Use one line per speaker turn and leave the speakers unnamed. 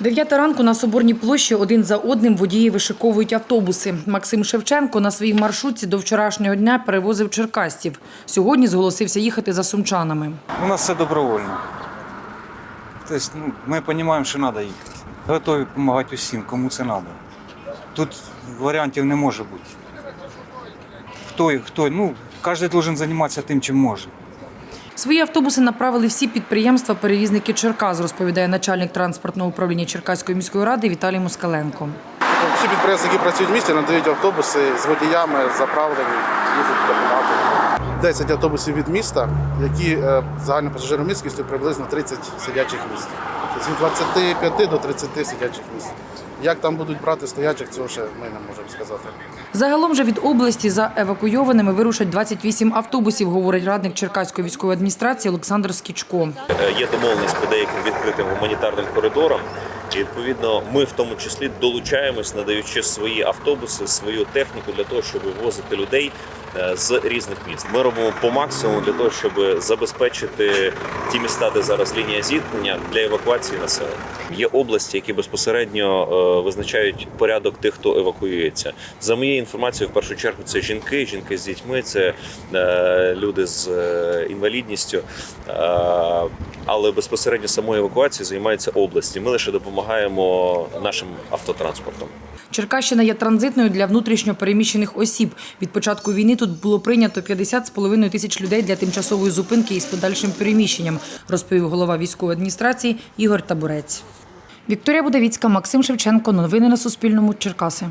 Дев'ята ранку на Соборній площі один за одним водії вишиковують автобуси. Максим Шевченко на своїй маршрутці до вчорашнього дня перевозив черкастів. Сьогодні зголосився їхати за сумчанами.
У нас все добровольно. Тобто, ну, ми розуміємо, що треба їхати. Готові допомагати усім, кому це треба. Тут варіантів не може бути. Хто, і хто, ну, кожен має займатися тим, чим може.
Свої автобуси направили всі підприємства-перевізники Черкас, розповідає начальник транспортного управління Черкаської міської ради Віталій Москаленко.
Всі підприємства, які працюють в місті, надають автобуси з водіями, заправлені, їздять допомагати. 10 автобусів від міста, які е, загальною пасажиромісткістю приблизно 30 сидячих місць. Від 25 до 30 сидячих місць. Як там будуть брати стоячих, цього ще ми не можемо сказати.
Загалом же від області за евакуйованими вирушать 28 автобусів, говорить радник Черкаської військової адміністрації Олександр Скічко.
Е, Є домовленість по деяким відкритим гуманітарним коридорам. І відповідно ми в тому числі долучаємось, надаючи свої автобуси, свою техніку для того, щоб вивозити людей е, з різних міст. Ми робимо по максимуму для того, щоб забезпечити ті міста, де зараз лінія зіткнення для евакуації населення. Є області, які безпосередньо е, визначають порядок тих, хто евакуюється. За моєю інформацією, в першу чергу це жінки, жінки з дітьми, це е, люди з інвалідністю. Але безпосередньо самою евакуацією займаються області. Ми лише допомагаємо нашим автотранспортом.
Черкащина є транзитною для внутрішньо переміщених осіб. Від початку війни тут було прийнято 50,5 тисяч людей для тимчасової зупинки із подальшим переміщенням, розповів голова військової адміністрації Ігор Табурець. Вікторія Будавіцька, Максим Шевченко. Новини на Суспільному. Черкаси.